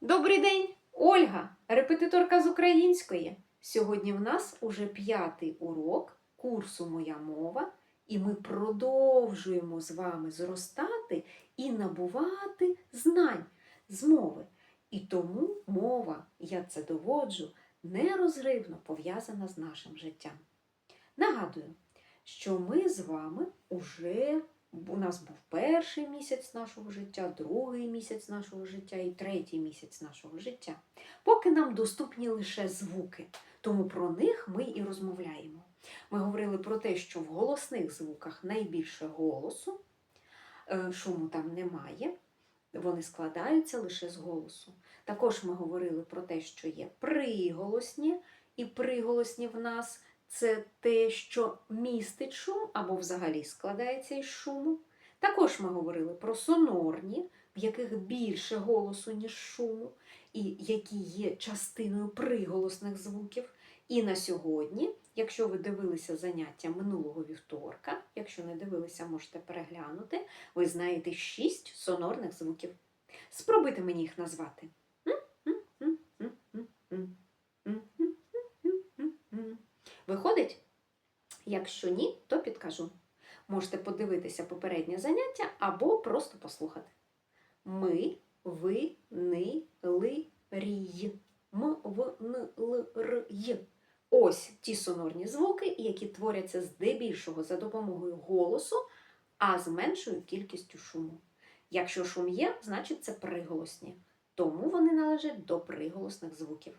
Добрий день, Ольга, репетиторка з української. Сьогодні в нас уже п'ятий урок курсу Моя мова, і ми продовжуємо з вами зростати і набувати знань з мови. І тому мова, я це доводжу, нерозривно пов'язана з нашим життям. Нагадую, що ми з вами уже у нас був перший місяць нашого життя, другий місяць нашого життя і третій місяць нашого життя. Поки нам доступні лише звуки, тому про них ми і розмовляємо. Ми говорили про те, що в голосних звуках найбільше голосу, е, шуму там немає, вони складаються лише з голосу. Також ми говорили про те, що є приголосні, і приголосні в нас це те, що містить шум або взагалі складається із шуму. Також ми говорили про сонорні, в яких більше голосу, ніж шуму, і які є частиною приголосних звуків. І на сьогодні, якщо ви дивилися заняття минулого вівторка, якщо не дивилися, можете переглянути, ви знаєте шість сонорних звуків. Спробуйте мені їх назвати. Виходить? Якщо ні, то підкажу. Можете подивитися попереднє заняття або просто послухати. Ми, ви, ни, ли, рій. М, в, н, л, р, й. Ось ті сонорні звуки, які творяться здебільшого за допомогою голосу, а з меншою кількістю шуму. Якщо шум є, значить це приголосні. Тому вони належать до приголосних звуків.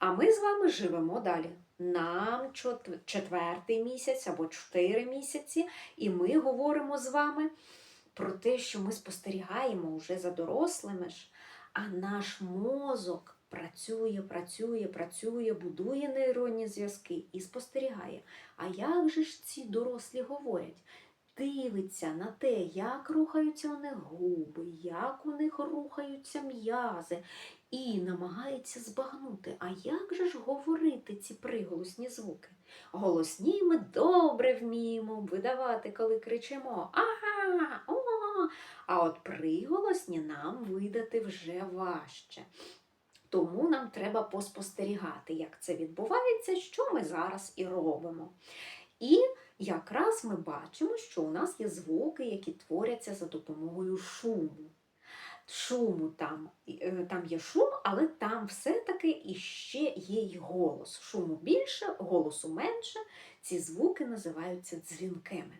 А ми з вами живемо далі. Нам четвертий місяць або чотири місяці, і ми говоримо з вами про те, що ми спостерігаємо вже за дорослими ж, а наш мозок працює, працює, працює, будує нейронні зв'язки і спостерігає. А як же ж ці дорослі говорять? Дивиться на те, як рухаються у них губи, як у них рухаються м'язи, і намагається збагнути, а як же ж говорити ці приголосні звуки? Голосні ми добре вміємо видавати, коли кричимо ага, о. А от приголосні нам видати вже важче. Тому нам треба поспостерігати, як це відбувається, що ми зараз і робимо. І якраз ми бачимо, що у нас є звуки, які творяться за допомогою шуму шуму там, е, там є шум, але там все-таки іще є й голос. Шуму більше, голосу менше. Ці звуки називаються дзвінками.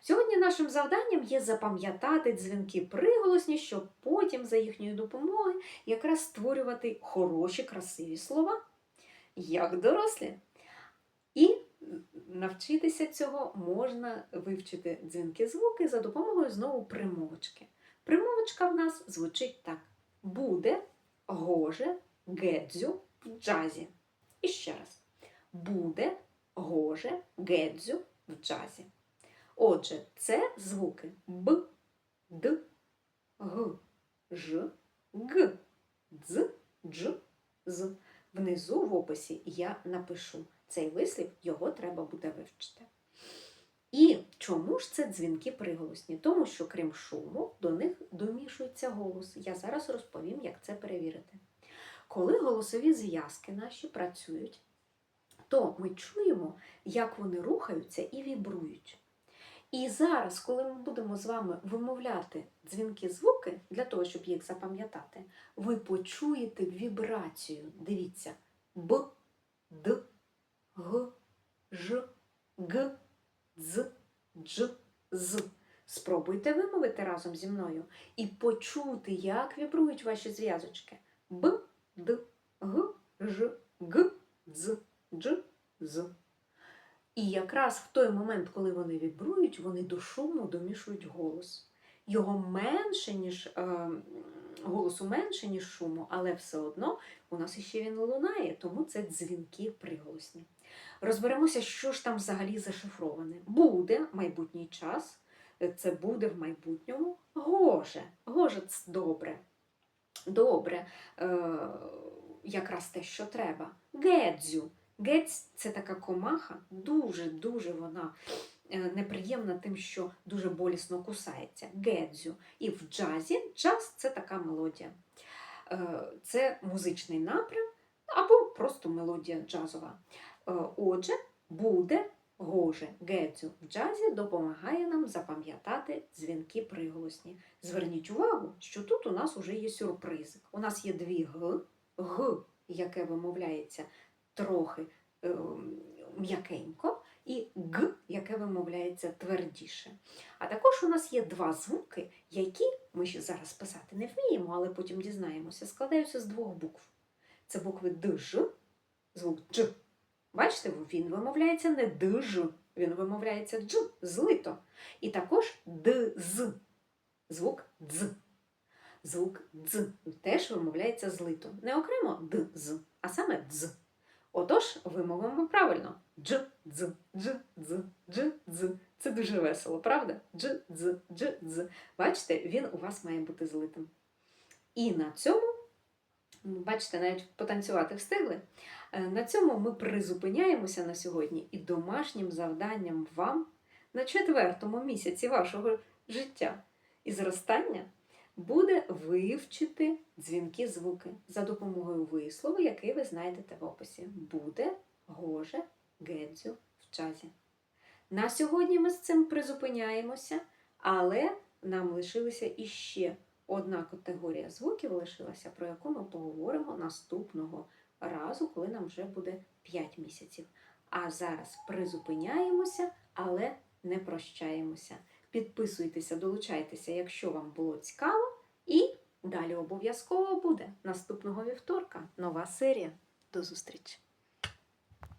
Сьогодні нашим завданням є запам'ятати дзвінки приголосні, щоб потім за їхньою допомогою якраз створювати хороші, красиві слова, як дорослі. І навчитися цього можна вивчити дзвінки звуки за допомогою знову примовочки. Примовочка в нас звучить так: буде, гоже, гедзю в джазі. І ще раз: буде, гоже, гедзю в джазі. Отже, це звуки Б, Д, Г, Ж, Г, Дз, Дж, З. Внизу в описі я напишу цей вислів, його треба буде вивчити. І чому ж це дзвінки приголосні? Тому що, крім шуму, до них домішується голос. Я зараз розповім, як це перевірити. Коли голосові зв'язки наші працюють, то ми чуємо, як вони рухаються і вібрують. І зараз, коли ми будемо з вами вимовляти дзвінки звуки, для того, щоб їх запам'ятати, ви почуєте вібрацію. Дивіться, Б, Д, Г, Ж, Г дз, дж, з. Спробуйте вимовити разом зі мною і почути, як вібрують ваші зв'язочки. Б, Д, Г, Ж, Г, Дз, Дж, З. І якраз в той момент, коли вони вібрують, вони до шуму домішують голос. Його менше, ніж е, голосу менше, ніж шуму, але все одно у нас іще він лунає, тому це дзвінки приголосні. Розберемося, що ж там взагалі зашифроване. Буде майбутній час, це буде в майбутньому. Гоже. Гоже це добре. Добре, е, якраз те, що треба. Гедзю. Гець це така комаха, дуже-дуже вона е, неприємна тим, що дуже болісно кусається. Гедзю. І в джазі джаз це така мелодія. Е, Це музичний напрям або просто мелодія джазова. Е, Отже, буде гоже гедзю в джазі допомагає нам запам'ятати дзвінки приголосні. Зверніть увагу, що тут у нас вже є сюрпризик. У нас є дві г, г, яке вимовляється трохи е, м'якенько, і г, яке вимовляється твердіше. А також у нас є два звуки, які ми ще зараз писати не вміємо, але потім дізнаємося, складаються з двох букв. Це букви дж, звук дж. Бачите, він вимовляється не дж, він вимовляється дж, злито. І також дз, звук дз. Звук дз теж вимовляється злито. Не окремо дз, а саме дз. Отож, вимовимо правильно. Дж, дз, дж, дз, дж, дз. Це дуже весело, правда? Дж, дз, дж, дз. Бачите, він у вас має бути злитим. І на цьому, бачите, навіть потанцювати встигли. Е, На цьому ми призупиняємося на сьогодні і домашнім завданням вам на четвертому місяці вашого життя і зростання буде вивчити дзвінки звуки за допомогою вислову, який ви знайдете в описі. Буде гоже гедзю в джазі. На сьогодні ми з цим призупиняємося, але нам лишилася іще одна категорія звуків лишилася, про яку ми поговоримо наступного разу, коли нам вже буде 5 місяців. А зараз призупиняємося, але не прощаємося. Підписуйтеся, долучайтеся, якщо вам було цікаво, і далі обов'язково буде наступного вівторка нова серія. До зустрічі!